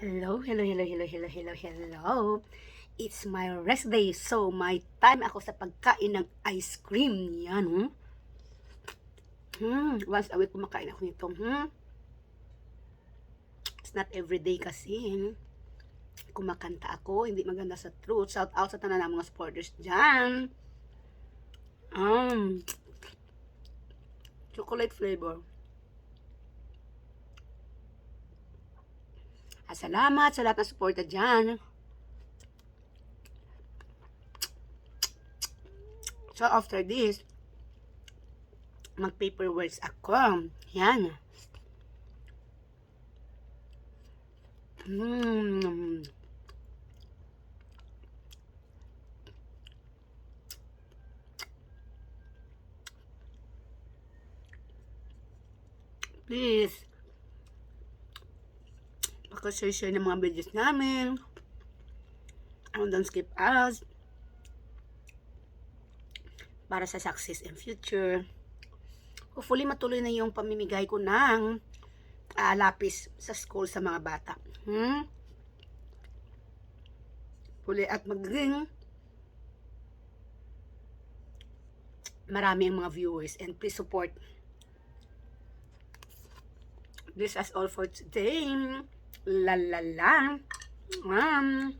Hello, hello, hello, hello, hello, hello, hello. It's my rest day, so my time ako sa pagkain ng ice cream. Yan, hmm? Hmm, once a week kumakain ako nito, hmm? It's not every day kasi, hmm? Kumakanta ako, hindi maganda sa truth. Shout out sa tanan ng mga supporters dyan. Um, chocolate flavor. Salamat sa lahat ng suporta dyan. So, after this, mag-paperworks ako. Yan. Mm. Please, pakashare-share ng mga videos namin. And don't skip us. Para sa success and future. Hopefully, matuloy na yung pamimigay ko ng ah, lapis sa school sa mga bata. Hmm? Huli at maging marami ang mga viewers and please support this is all for today. La la la. Um,